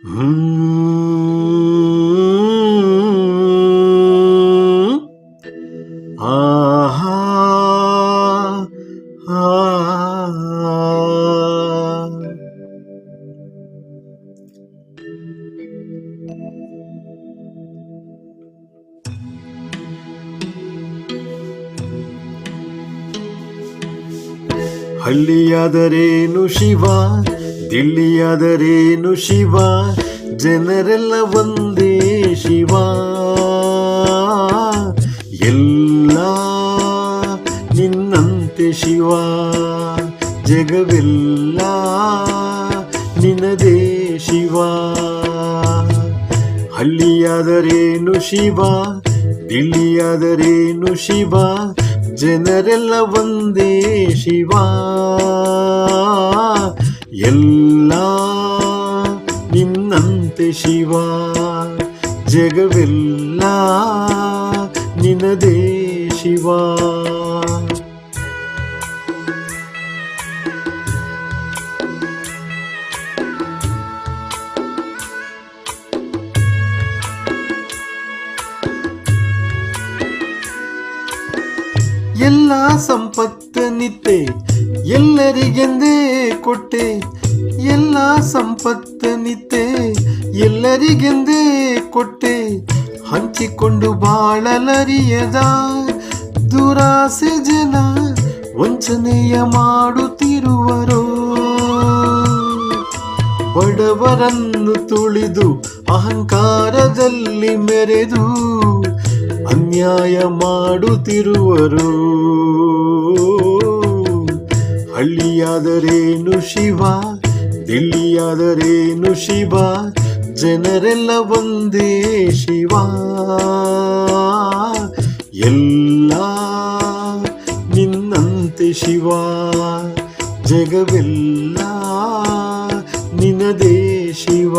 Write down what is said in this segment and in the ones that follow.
Hmm. ಹಳ್ಳಿಯಾದರೇನು Shiva? ದಿಲ್ಲಿಯಾದರೇನು Shiva? ಜನರೆಲ್ಲ ಒಂದೇ ಶಿವ. ಎಲ್ಲ ನಿನ್ನಂತೆ ಶಿವ. ಜಗವೆಲ್ಲ ನಿನ್ನದೇ ಶಿವ. ಹಳ್ಳಿಯಾದರೇನು ಶಿವ? ದಿಲ್ಲಿಯಾದರೇನು ಶಿವ? ಜನರೆಲ್ಲ ಒಂದೇ ಶಿವ. ಎಲ್ಲ ನಿನ್ನಂತೆ ಶಿವ. ಜಗವೆಲ್ಲ ನಿನದೇ ಶಿವ. ಎಲ್ಲ ಸಂಪತ್ತನಿತ್ತೆ ಎಲ್ಲರಿಗೆಂದೇ ಕೊಟ್ಟೆ. ಎಲ್ಲ ಸಂಪತ್ತನಿತ್ತೆ ಎಲ್ಲರಿಗೆಂದೇ ಕೊಟ್ಟೆ. ಹಂಚಿಕೊಂಡು ಬಾಳಲರಿಯದ ದುರಾಸೆ ಜನ ವಂಚನೆಯ ಮಾಡುತ್ತಿರುವರು. ಬಡವರನ್ನು ತುಳಿದು ಅಹಂಕಾರದಲ್ಲಿ ಮೆರೆದು ಅನ್ಯಾಯ ಮಾಡುತ್ತಿರುವರು. ಹಳ್ಳಿಯಾದರೇನು ಶಿವ? ದಿಲ್ಲಿಯಾದರೇನು ಶಿವ? ಜನರೆಲ್ಲ ಒಂದೇ ಶಿವ. ಎಲ್ಲ ನಿನ್ನಂತೆ ಶಿವ. ಜಗವೆಲ್ಲ ನಿನದೇ ಶಿವ.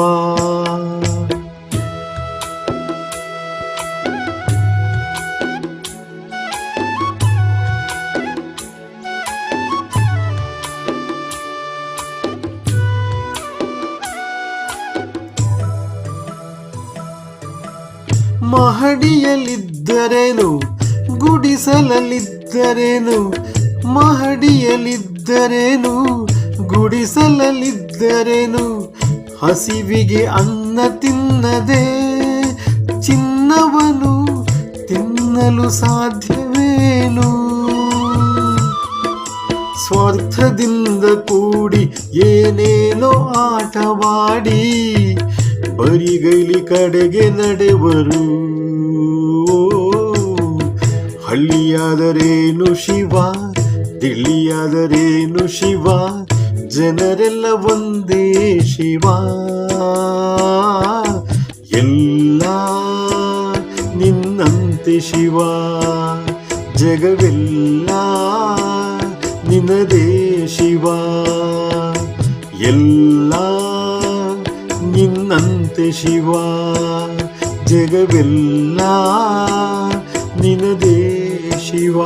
ಮಹಡಿಯಲ್ಲಿದ್ದರೇನು ಗುಡಿಸಲಲ್ಲಿದ್ದರೇನು? ಮಹಡಿಯಲ್ಲಿದ್ದರೇನು? ಗುಡಿಸಲಲ್ಲಿದ್ದರೇನು? ಹಸಿವಿಗೆ ಅನ್ನ ತಿನ್ನದೆ ಚಿನ್ನವನು ತಿನ್ನಲು ಸಾಧ್ಯವೇನು? ಸ್ವಾರ್ಥದಿಂದ ಕೂಡಿ ಏನೇನೋ ಆಟವಾಡಿ ಬರಿಗೈಲಿ ಕಡೆಗೆ ನಡೆವರು. ಹಳ್ಳಿಯಾದರೇನು ಶಿವ ತಿಳಿಯಾದರೇನು ಶಿವ, ಜನರೆಲ್ಲ ಒಂದೇ ಶಿವ. ಎಲ್ಲ ನಿನ್ನಂತೆ ಶಿವ, ಜಗವೆಲ್ಲ ನಿನ್ನದೇ ಶಿವ. ಎಲ್ಲ ನಿನ್ನಂತೆ ಶಿವ ಜಗವೆಲ್ಲ ನಿನದೇ ಶಿವ.